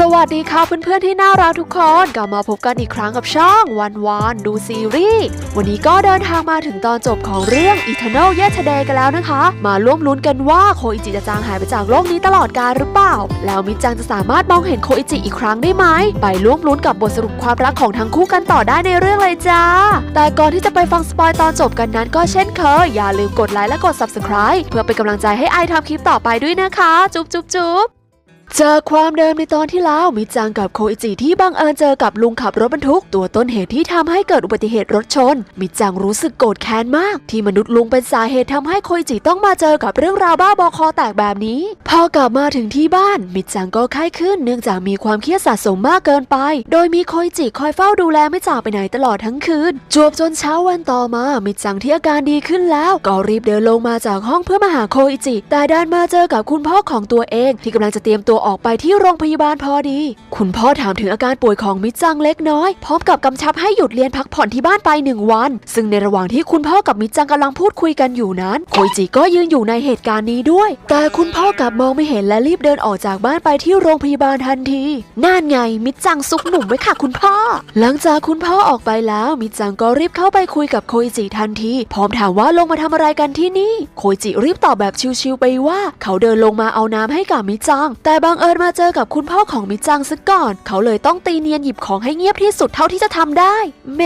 สวัสดีค่ะเพื่อนๆที่น่ารักทุกคนกลับมาพบกันอีกครั้งกับช่องวันวานดูซีรีส์วันนี้ก็เดินทางมาถึงตอนจบของเรื่อง Eternal Yesterday กันแล้วนะคะ มาร่วมลุ้นกันว่าโคอิจิจะจางหายไปจากโลกนี้ตลอดกาลหรือเปล่า แล้วมิจังจะสามารถมองเห็นโคอิจิอีกครั้งได้ไหมไปร่วมลุ้นกับบทสรุปความรักของทั้งคู่กันต่อได้ในเรื่องเลยจ้า แต่ก่อนที่จะไปฟังสปอยตอนจบกันนั้นก็เช่นเคยอย่าลืมกดไลค์และกด Subscribe เพื่อเป็นกำลังใจให้ไอทำคลิปต่อไปด้วยนะคะ จุ๊บจุ๊บจุ๊บ เจอความเดิมในตอนที่แล้วมิจังกับโคอิจิที่บังเอิญเจอกับลุงขับรถบรรทุก ตัวต้นเหตุที่ทำให้เกิดอุบัติเหตุรถชน มิจังรู้สึกโกรธแค้นมาก ที่มนุษย์ลุงเป็นสาเหตุทำให้โคอิจิต้องมาเจอกับเรื่องราวบ้าบอคอแตกแบบนี้ พอกลับมาถึงที่บ้าน มิจังก็ไข้ขึ้นเนื่องจากมีความเครียดสะสมมากเกินไป โดยมีโคอิจิคอยเฝ้าดูแลไม่จากไปไหนตลอดทั้งคืน จวบจนเช้าวันต่อมา มิจังที่อาการดีขึ้นแล้ว ก็รีบเดินลงมาจากห้องเพื่อมาหาโคอิจิ แต่ดันมาเจอกับคุณพ่อของตัวเองที่กำลังจะเตรียมตัวออกไปที่โรงพยาบาลพอดี คุณพ่อถามถึงอาการป่วยของมิจังเล็กน้อย พร้อมกับกำชับให้หยุดเรียนพักผ่อนที่บ้านไปหนึ่งวัน ซึ่งในระหว่างที่คุณพ่อกับมิจังกำลังพูดคุยกันอยู่นั้นโคจิก็ยืนอยู่ในเหตุการณ์นี้ด้วย แต่คุณพ่อกลับมองไม่เห็นและรีบเดินออกจากบ้านไปที่โรงพยาบาลทันทีนั่นไงมิจังซุกหนุ่มไว้ค่ะคุณพ่อ หลังจากคุณพ่อออกไปแล้วมิจังก็รีบเข้าไปคุยกับโคจิทันทีพร้อมถามว่าลงมาทำอะไรกันที่นี่ โคจิรีบตอบแบบชิวๆไปว่า เขาเดินลงมาเอาน้ำให้กับมิจัง แต่บังเอิญมาเจอกับคุณพ่อของมิจังซะก่อน เขาเลยต้องตีเนียนหยิบของให้เงียบที่สุดเท่าที่จะทำได้ แหม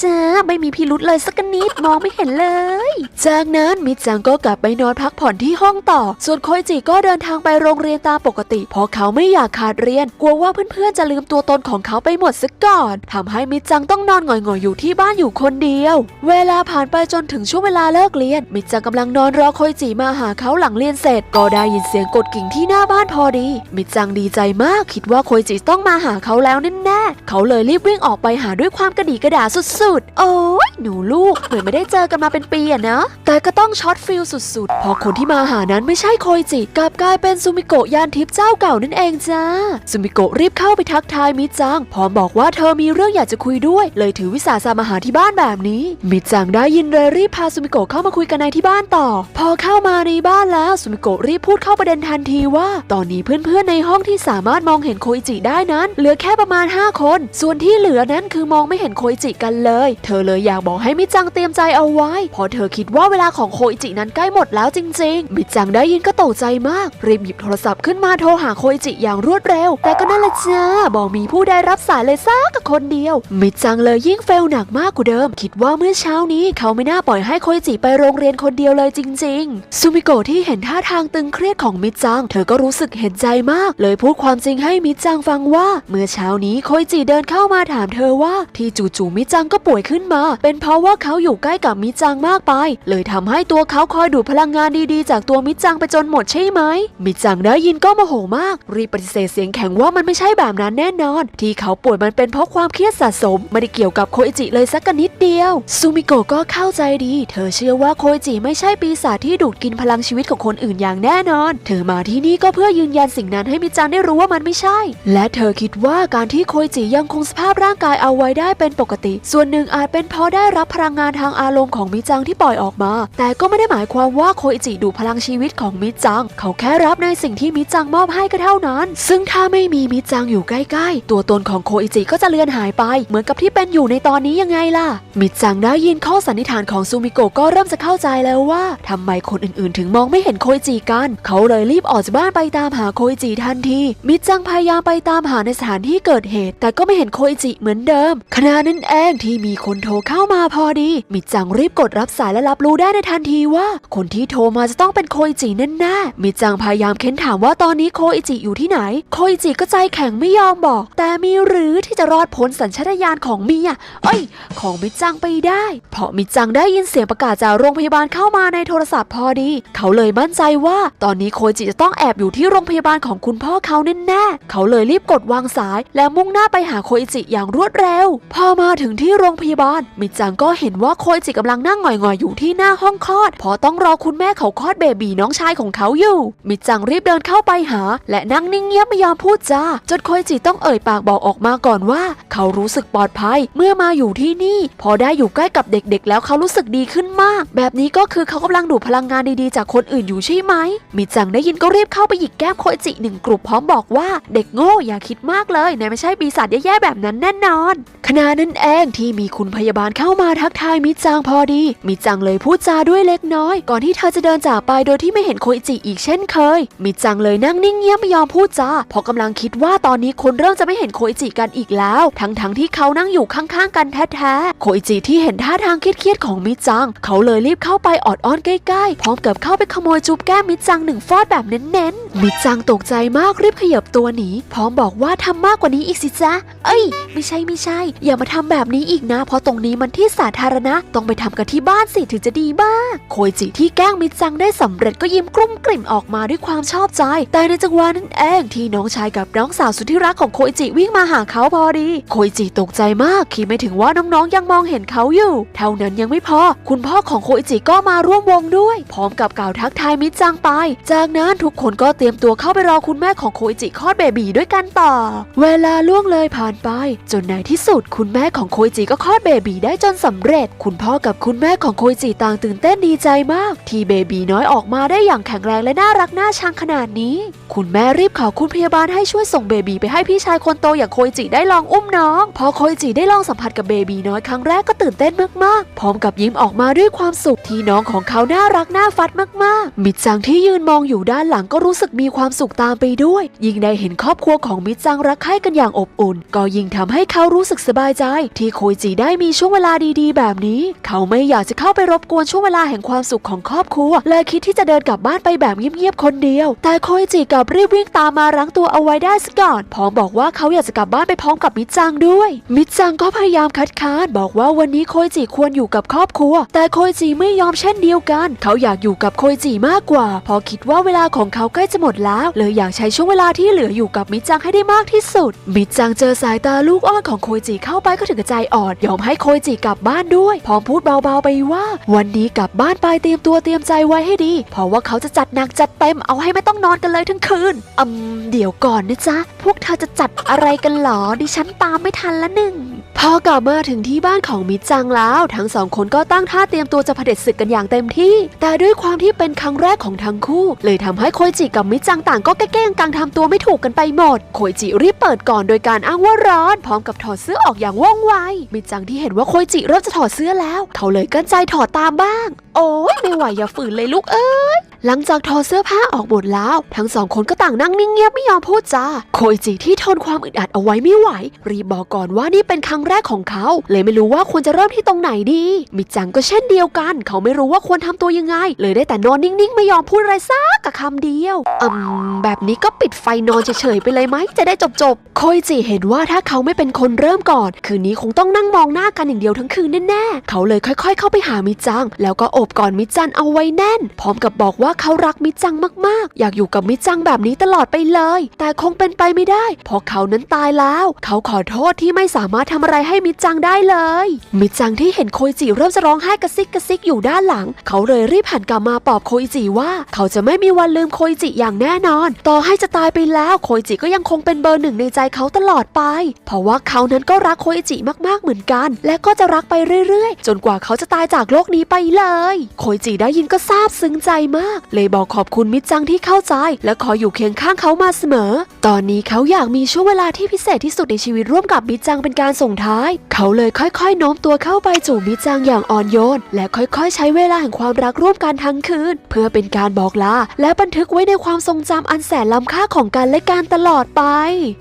จ้าไม่มีพิรุษเลยสักนิดมองไม่เห็นเลย จากนั้นมิจังก็กลับไปนอนพักผ่อนที่ห้องต่อ ส่วนโคอิจิก็เดินทางไปโรงเรียนตามปกติ เพราะเขาไม่อยากขาดเรียน กลัวว่าเพื่อนๆจะลืมตัวตนของเขาไปหมดซะก่อนทำให้มิจังต้องนอนหงอยๆอยู่ที่บ้านอยู่คนเดียว เวลาผ่านไปจนถึงช่วงเวลาเลิกเรียน มิจังกำลังนอนรอโคอิจิมาหาเขาหลังเรียนเสร็จ ก็ได้ยินเสียงกดกิ่งที่หน้าบ้านพอดีมิจังดีใจมากคิดว่าโคอิจิต้องมาหาเขาแล้วแน่ๆเขาเลยรีบวิ่งออกไปหาด้วยความกระดีกระดาสุดๆ โอ้ยหนูลูกเหมือนไม่ได้เจอกันมาเป็นปีอะนะ แต่ก็ต้องช็อตฟิลสุดๆเพราะคนที่มาหานั้นไม่ใช่โคอิจิกลับกลายเป็นซูมิโกะยานทิพย์เจ้าเก่านั่นเองจ้าซูมิโกะรีบเข้าไปทักทายมิจัง พร้อมบอกว่าเธอมีเรื่องอยากจะคุยด้วย เลยถือวิสาสะมาหาที่บ้านแบบนี้ มิจังได้ยินเลยรีบพาซูมิโกะเข้ามาคุยกันในที่บ้านต่อ พอเข้ามาในบ้านแล้วซูมิโกะรีบพูดเข้าประเด็นทันทีว่า ตอนนี้เพื่อนๆในห้องที่สามารถมองเห็นโคอิจิได้นั้น เหลือแค่ประมาณ 5 คน ส่วนที่เหลือนั้นคือมองไม่เห็นโคอิจิกันเลย เธอเลยอยากบอกให้มิจังเตรียมใจเอาไว้เพราะเธอคิดว่าเวลาของโคอิจินั้นใกล้หมดแล้วจริง ๆ มิจังได้ยินก็ตกใจมาก รีบหยิบโทรศัพท์ขึ้นมาโทรหาโคอิจิอย่างรวดเร็ว แต่ก็นั่นแหละจ้าบอกมีผู้ได้รับสายเลยซักกับคนเดียว มิจังเลยยิ่งเฟลหนักมากกว่าเดิม คิดว่าเมื่อเช้านี้เขาไม่น่าปล่อยให้โคอิจิไปโรงเรียนคนเดียวเลยจริง ๆ ซูมิโกะที่เห็นท่าทางตึงเครียดของมิจัง เธอก็รู้สึกเห็นใจมาก เลยพูดความจริงให้มิจังฟังว่า เมื่อเช้านี้โคอิจิเดินเข้ามาถามเธอว่า ที่จู่ๆมิจังก็ป่วยขึ้นมา เป็นเพราะว่าเขาอยู่ใกล้กับมิจังมากไป เลยทำให้ตัวเขาคอยดูดพลังงานดีๆ จากตัวมิจังไปจนหมดใช่ไหมมิจังได้ยินก็โมโหมาก รีบปฏิเสธเสียงแข็งว่ามันไม่ใช่แบบนั้นแน่นอน ที่เขาป่วยมันเป็นเพราะความเครียดสะสมไม่ได้เกี่ยวกับโคอิจิเลยสักนิดเดียวซูมิโกะก็เข้าใจดี เธอเชื่อว่าโคอิจิไม่ใช่ปีศาจที่ดูดกินพลังชีวิตของคนอื่นอย่างแน่นอน เธอมาที่นี่ก็เพื่อยืนยันสิ่งนั้นให้มิจังได้รู้ว่ามันไม่ใช่ และเธอคิดว่าการที่โคอิจิยังคงสภาพร่างกายเอาไว้ได้เป็นปกติ ส่วนหนึ่งอาจเป็นเพราะได้รับพลังงานทางอารมณ์ของมิจังที่ปล่อยออกมา แต่ก็ไม่ได้หมายความว่าโคอิจิดูพลังชีวิตของมิจัง เขาแค่รับในสิ่งที่มิจังมอบให้ก็เท่านั้น ซึ่งถ้าไม่มีมิจังอยู่ใกล้ๆ ตัวตนของโคอิจิก็จะเลือนหายไป เหมือนกับที่เป็นอยู่ในตอนนี้ยังไงล่ะ มิจังได้ยินข้อสันนิษฐานของซูมิโกะก็เริ่มจะเข้าใจแล้วว่าทำไมคนอื่นๆ ถึงมองไม่เห็นโคอิจิกัน เขาเลยรีบออกจากบ้านไปตามหาโคอิจิทันที มิจังพยายามไปตามหาในสถานที่เกิดเหตุ แต่ก็ไม่เห็นโคอิจิเหมือนเดิม ขณะนั้นเองที่มีคนโทรเข้ามาพอดี มิจังรีบกดรับสายและรับรู้ได้ในทันทีว่า คนที่โทรมาจะต้องเป็นโคอิจิแน่ๆมิจังพยายามเค้นถามว่าตอนนี้โคอิจิอยู่ที่ไหน โคอิจิก็ใจแข็งไม่ยอมบอก แต่มีหรือที่จะรอดพ้นสัญชาตญาณของเมียเอ้ย ของมิจังไปได้ เพราะมิจังได้ยินเสียงประกาศจากโรงพยาบาลเข้ามาในโทรศัพท์พอดี เขาเลยมั่นใจว่า ตอนนี้โคอิจิจะต้องแอบอยู่ที่โรงพยาบาลของคุณพ่อเขาแน่ๆเขาเลยรีบกดวางสาย และมุ่งหน้าไปหาโคอิจิอย่างรวดเร็ว พอมาถึงที่โรงพยาบาล มิจังก็เห็นว่าโคอิจิกำลังนั่งหงอยๆอยู่ที่หน้าห้องคลอดเพราะต้องรอคุณแม่เขาคลอดเบบีน้องชายของเขาอยู่ มิจังรีบเดินเข้าไปหา และนั่งนิ่งเงียบไม่ยอมพูดจาจนโคอิจิต้องเอ่ยปากบอกออกมาก่อนว่า เขารู้สึกปลอดภัยเมื่อมาอยู่ที่นี่ พอได้อยู่ใกล้กับเด็กๆ แล้วเขารู้สึกดีขึ้นมาก แบบนี้ก็คือเขากำลังดูดพลังงานดีๆ จากคนอื่นอยู่ใช่ไหมมิจังได้ยินก็รีบเข้าไปหยิกแก้มโคอิจิจิหนึ่งกลุ่มพร้อมบอกว่าเด็กโง่อย่าคิดมากเลยนายไม่ใช่ปีศาจแย่ๆแบบนั้นแน่นอน ขณะนั้นเองที่มีคุณพยาบาลเข้ามาทักทายมิจังพอดี มิจังเลยพูดจาด้วยเล็กน้อย ก่อนที่เธอจะเดินจากไปโดยที่ไม่เห็นโคอิจิอีกเช่นเคย มิจังเลยนั่งนิ่งเงียบไม่ยอมพูดจาเพราะกำลังคิดว่าตอนนี้คนเริ่มจะไม่เห็นโคอิจิกันอีกแล้ว ทั้งๆที่เขานั่งอยู่ข้างๆกันแท้ๆ โคอิจิที่เห็นท่าทางเครียดๆของมิจัง เขาเลยรีบเข้าไปออดอ้อนใกล้ๆ พร้อมกับเข้าไปขโมยจูบแก้มมิจังหนึ่งฟอดแบบเน้นๆ มิจังตกกใจมากรีบขยับตัวหนีพร้อมบอกว่าทำมากกว่านี้อีกสิจ๊ะ เอ้ย ไม่ใช่ไม่ใช่ อย่ามาทำแบบนี้อีกนะ เพราะตรงนี้มันที่สาธารณะ ต้องไปทำกันที่บ้านสิถึงจะดีมาก โคยจิที่แกล้งมิจังได้สำเร็จก็ยิ้มกลุ้มกลิ่มออกมาด้วยความชอบใจ แต่ในจังหวะนั้นเองที่น้องชายกับน้องสาวสุดที่รักของโคยจิวิ่งมาหาเขาพอดี โคยจิตกใจมากคิดไม่ถึงว่าน้องๆยังมองเห็นเขาอยู่ เท่านั้นยังไม่พอ คุณพ่อของโคยจิก็มาร่วมวงด้วย พร้อมกับกล่าวทักทายมิจังไป จากนั้นทุกคนก็เตรียมตัวเข้าไปรอคุณแม่ของโคยจิคลอดเบบีด้วยกันต่อ เวลาล่วงเลยผ่านไป จนในที่สุดคุณแม่ของโคยจิก็คลอดเบบีได้จนสำเร็จ คุณพ่อกับคุณแม่ของโคยจิต่างตื่นเต้นดีใจมาก ที่เบบีน้อยออกมาได้อย่างแข็งแรงและน่ารักน่าชังขนาดนี้ คุณแม่รีบขอคุณพยาบาลให้ช่วยส่งเบบีไปให้พี่ชายคนโตอย่างโคยจิได้ลองอุ้มน้อง พอโคยจิได้ลองสัมผัสกับเบบีน้อยครั้งแรกก็ตื่นเต้นมากๆ พร้อมกับยิ้มออกมาด้วยความสุขที่น้องของเขาน่ารักน่าฟัดมากๆ มิดจังที่ยืนมองอยู่ด้านหลังก็รู้สึกมีความสุขตามไปด้วย ยิ่งได้เห็นครอบครัวของมิจังรักใคร่กันอย่างอบอุ่น ก็ยิ่งทำให้เขารู้สึกสบายใจ ที่โคยจิได้มีช่วงเวลาดีๆ แบบนี้ เขาไม่อยากจะเข้าไปรบกวนช่วงเวลาแห่งความสุขของครอบครัว เลยคิดที่จะเดินกลับบ้านไปแบบเงียบๆคนเดียว แต่โคยจิกลับรีบวิ่งตามมารั้งตัวเอาไว้ได้ซะก่อนพร้อมบอกว่าเขาอยากจะกลับบ้านไปพร้อมกับมิจังด้วย มิจังก็พยายามคัดค้านบอกว่าวันนี้โคยจิควรอยู่กับครอบครัว แต่โคยจิไม่ยอมเช่นเดียวกัน เขาอยากอยู่กับโคยจิมากกว่า พอคิดว่าเวลาของเขาใกล้จะหมดแล้วเลยอยากใช้ช่วงเวลาที่เหลืออยู่กับมิจังให้ได้มากที่สุด มิจังเจอสายตาลูกอ้อนของโคยจิเข้าไปก็ถึงกับใจอ่อนยอมให้โคยจิกลับบ้านด้วย พร้อมพูดเบาๆไปว่า วันนี้กลับบ้านไปเตรียมตัวเตรียมใจไว้ให้ดี เพราะว่าเขาจะจัดหนักจัดเต็มเอาให้ไม่ต้องนอนกันเลยทั้งคืนอืมเดี๋ยวก่อนนะจ๊ะพวกเธอจะจัดอะไรกันหรอดิฉันตามไม่ทันละหนึ่ง พอกลับมาถึงที่บ้านของมิจังแล้ว ทั้งสองคนก็ตั้งท่าเตรียมตัวจะเผด็จศึกกันอย่างเต็มที่ แต่ด้วยความที่เป็นครั้งแรกของทั้งคู่ เลยทำให้โคยจิกับมิจังต่างก็แก้งกังทำตัวไม่ถูกกันไปหมด โคยจิรีบเปิดก่อนโดยการอ้างว่าร้อน พร้อมกับถอดเสื้อออกอย่างว่องไว มิจังที่เห็นว่าโคยจิเริ่มจะถอดเสื้อแล้ว เขาเลยกั้นใจถอดตามบ้าง โอ้ยไม่ไหวอย่าฝืนเลยลูกเอ้ยหลังจากถอดเสื้อผ้าออกหมดแล้ว ทั้งสองคนก็ต่างนั่งนิ่งเงียบไม่ยอมพูดจาโคยจิที่ทนความอึดอัดเอาไว้ไม่ไหว รีบบอกก่อนว่านี่เป็นครั้งแรกของเขา เลยไม่รู้ว่าควรจะเริ่มที่ตรงไหนดี มิจังก็เช่นเดียวกัน เขาไม่รู้ว่าควรทำตัวยังไง เลยได้แต่นอนนิ่งๆ ไม่ยอมพูดอะไรสักกับคำเดียวอืมแบบนี้ก็ปิดไฟนอนเฉยๆไปเลยไหมจะได้จบๆโคยจิเห็นว่าถ้าเขาไม่เป็นคนเริ่มก่อน คืนนี้คงต้องนั่งมองหน้ากันอย่างเดียวทั้งคืนแน่ๆเขาเลยค่อย ๆ เข้าไปหามิจัง แล้วก็โอบกอดมิจังเอาไว้แน่น พร้อมกับบอกว่าเขารักมิจังมากๆ อยากอยู่กับมิจังแบบนี้ตลอดไปเลย แต่คงเป็นไปไม่ได้ เพราะเขานั้นตายแล้ว เขาขอโทษที่ไม่สามารถทำอะไรให้มิจังได้เลย มิจังที่เห็นโคอิจิเริ่มจะร้องไห้กระซิกกระซิกอยู่ด้านหลัง เขาเลยรีบหันกลับมาปลอบโคอิจิว่า เขาจะไม่มีวันลืมโคอิจิอย่างแน่นอน ต่อให้จะตายไปแล้วโคอิจิก็ยังคงเป็นเบอร์หนึ่งในใจเขาตลอดไป เพราะว่าเขานั้นก็รักโคอิจิมากๆเหมือนกัน และก็จะรักไปเรื่อยๆ จนกว่าเขาจะตายจากโลกนี้ไปเลย โคอิจิได้ยินก็ซาบซึ้งใจมากเลยบอกขอบคุณมิจังที่เข้าใจ และขออยู่เคียงข้างเขามาเสมอ ตอนนี้เขาอยากมีช่วงเวลาที่พิเศษที่สุดในชีวิตร่วมกับมิจังเป็นการส่งท้าย เขาเลยค่อยๆโน้มตัวเข้าไปจูบมิจังอย่างอ่อนโยน และค่อยๆ ใช้เวลาแห่งความรักร่วมกันทั้งคืน เพื่อเป็นการบอกลาและบันทึกไว้ในความทรงจำอันแสนล้ำค่าของกันและกันตลอดไป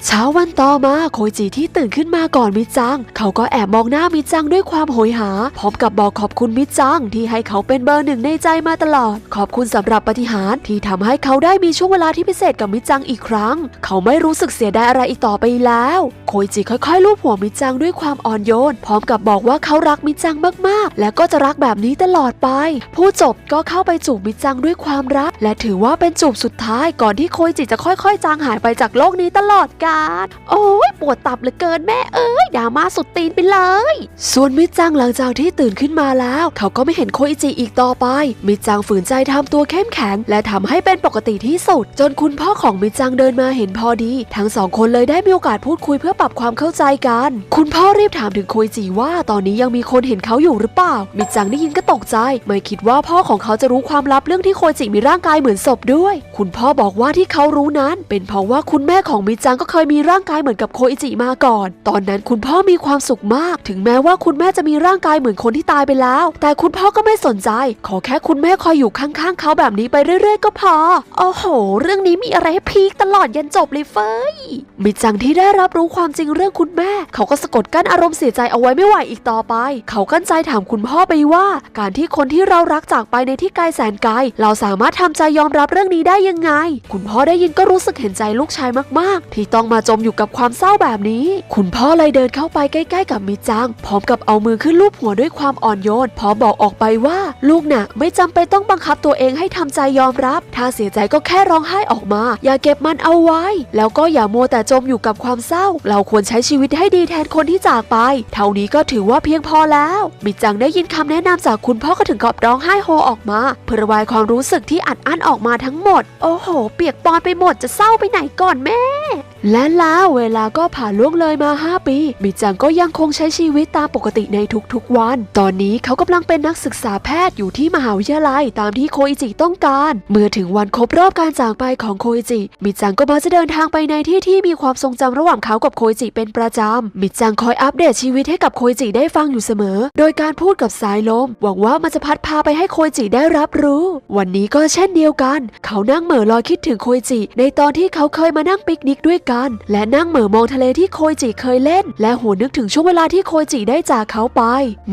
เช้าวันต่อมาโคจิที่ตื่นขึ้นมาก่อนมิจัง เขาก็แอบมองหน้ามิจังด้วยความโหยหาพร้อมกับบอกขอบคุณมิจังที่ให้เขาเป็นเบอร์หนึ่งในใจมาตลอด ขอบคุณสำหรับปฏิหารที่ทำให้เขาได้มีช่วงเวลาที่พิเศษกับมิจังอีกครั้ง เขาไม่รู้สึกเสียดายอะไรอีกต่อไปแล้ว โคยจิค่อยๆลูบหัวมิจังด้วยความอ่อนโยน พร้อมกับบอกว่าเขารักมิจังมากๆ และก็จะรักแบบนี้ตลอดไป ผู้จบก็เข้าไปจูบมิจังด้วยความรัก และถือว่าเป็นจูบสุดท้ายก่อนที่โคยจิจะค่อยๆ จางหายไปจากโลกนี้ตลอดกาลโอ้ยปวดตับเหลือเกินแม่เอ้ยดราม่าสุดตีนไปเลย ส่วนมิจังหลังจากที่ตื่นขึ้นมาแล้ว เขาก็ไม่เห็นโคอิจิอีกต่อไป มิจังฝืนใจทำตัวเข้มแข็ง และทำให้เป็นปกติที่สุด จนคุณพ่อของมิจังเดินมาเห็นพอดี ทั้งสองคนเลยได้มีโอกาสพูดคุยเพื่อปรับความเข้าใจกัน คุณพ่อรีบถามถึงโคยจิว่าตอนนี้ยังมีคนเห็นเขาอยู่หรือเปล่า มิจังได้ยินก็ตกใจ ไม่คิดว่าพ่อของเขาจะรู้ความลับเรื่องที่โคจิมีร่างกายเหมือนศพด้วย คุณพ่อบอกว่าที่เขารู้นั้น เป็นเพราะว่าคุณแม่ของมิจังก็เคยมีร่างกายเหมือนกับโคอิจิมาก่อน ตอนนั้นคุณพ่อมีความสุขมาก ถึงแม้ว่าคุณแม่จะมีร่างกายเหมือนคนที่ตายไปแล้ว แต่คุณพ่อก็ไม่สนใจ ขอแค่คุณแม่คอยอยู่ข้างๆเขาแบบนี้ไปเรื่อยๆ ก็พอ โอ้โห เรื่องนี้มีอะไรให้พีคตลอดยันจบเลยเฟยมิจังที่ได้รับรู้ความจริงเรื่องคุณแม่ เขาก็สะกดกั้นอารมณ์เสียใจเอาไว้ไม่ไหวอีกต่อไป เขากั้นใจถามคุณพ่อไปว่า การที่คนที่เรารักจากไปในที่ไกลแสนไกล เราสามารถทำใจยอมรับเรื่องนี้ได้ยังไง คุณพ่อได้ยินก็รู้สึกเห็นใจลูกชายมากๆ ที่ต้องมาจมอยู่กับความเศร้าแบบนี้ คุณพ่อเลยเดินเข้าไปใกล้ๆ กับมิจัง พร้อมกับเอามือขึ้นลูบหัวด้วยความอ่อนโยนพร้อมบอกออกไปว่า ลูกน่ะ ไม่จำเป็นต้องบังคับตัวเองให้ทำใจยอมรับ ถ้าเสียใจก็แค่ร้องไห้ออกมา อย่าเก็บมันเอาไว้ แล้วก็อย่ามัวแต่จมอยู่กับความเศร้า เราควรใช้ชีวิตให้ดีแทนคนที่จากไป เท่านี้ก็ถือว่าเพียงพอแล้วมิจังได้ยินคำแนะนำจากคุณพ่อก็ถึงกับร้องไห้โฮออกมา เพื่อระบายความรู้สึกที่อัดอั้นออกมาทั้งหมด โอ้โห เปียกปอนไปหมดจะเศร้าไปไหนก่อนแม่ และแล้วเวลาก็ผ่านล่วงเลยมา 5 ปี มิจังก็ยังคงใช้ชีวิตตามปกติในทุกๆวัน ตอนนี้เขากำลังเป็นนักศึกษาแพทย์อยู่ที่มหาวิทยาลัยตามที่โคอิจิต้องการ เมื่อถึงวันครบรอบการจากไปของโคอิจิ มิจังก็มักจะเดินทางไปในที่ที่มีความทรงจำระหว่างเขากับโคอิจิเป็นประจำ มิจังคอยอัปเดตชีวิตให้กับโคอิจิได้ฟังอยู่เสมอ โดยการพูดกับสายลม หวังว่ามันจะพัดพาไปให้โคอิจิได้รับรู้ วันนี้ก็เช่นเดียวกัน เขานั่งเหม่อลอยคิดถึงโคอิจิ ในตอนที่เขาเคยมานั่งปิกนิกด้วยกันและนั่งเหม่อมองทะเลที่โคอิจิเคยเล่น และหัวนึกถึงช่วงเวลาที่โคอิจิได้จากเขาไป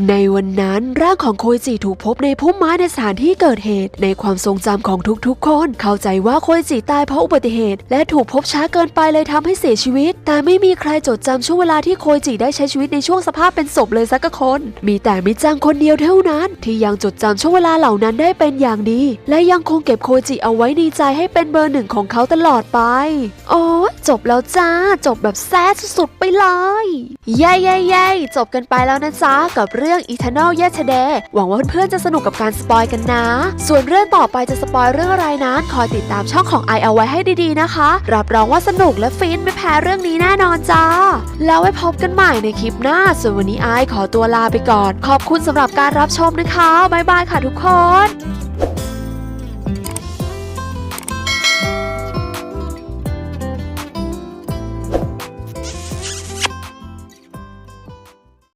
ในวันนั้นร่างของโคอิจิถูกพบในพุ่มไม้ในสถานที่เกิดเหตุ ในความทรงจำของทุกๆ คน เข้าใจว่าโคอิจิตายเพราะอุบัติเหตุ และถูกพบช้าเกินไปเลยทำให้เสียชีวิต แต่ไม่มีใครจดจำช่วงเวลาที่โคอิจิได้ใช้ชีวิตในช่วงสภาพเป็นศพเลยสักคน มีแต่มิจังคนเดียวเท่านั้น ที่ยังจดจำช่วงเวลาเหล่านั้นได้เป็นอย่างดี และยังคงเก็บโคจิเอาไว้ในใจให้เป็นเบอร์หนึ่งของเขาตลอดไปโอ้จบแล้วจ้า จบแบบแซ่ดสุดๆไปเลยเย้เย้เย้จบกันไปแล้วนะจ๊ะกับเรื่อง Eternal Yesterday หวังว่าเพื่อนๆจะสนุกกับการสปอยกันนะ ส่วนเรื่องต่อไปจะสปอยเรื่องอะไรนั้นคอยติดตามช่องของไอเอาไว้ให้ดีๆนะคะ รับรองว่าสนุกและฟินไม่แพ้เรื่องนี้แน่นอนจ้า แล้วไว้พบกันใหม่ในคลิปหน้า ส่วนวันนี้ไอขอตัวลาไปก่อน ขอบคุณสำหรับการรับชมนะคะบ๊ายบายค่ะทุกคน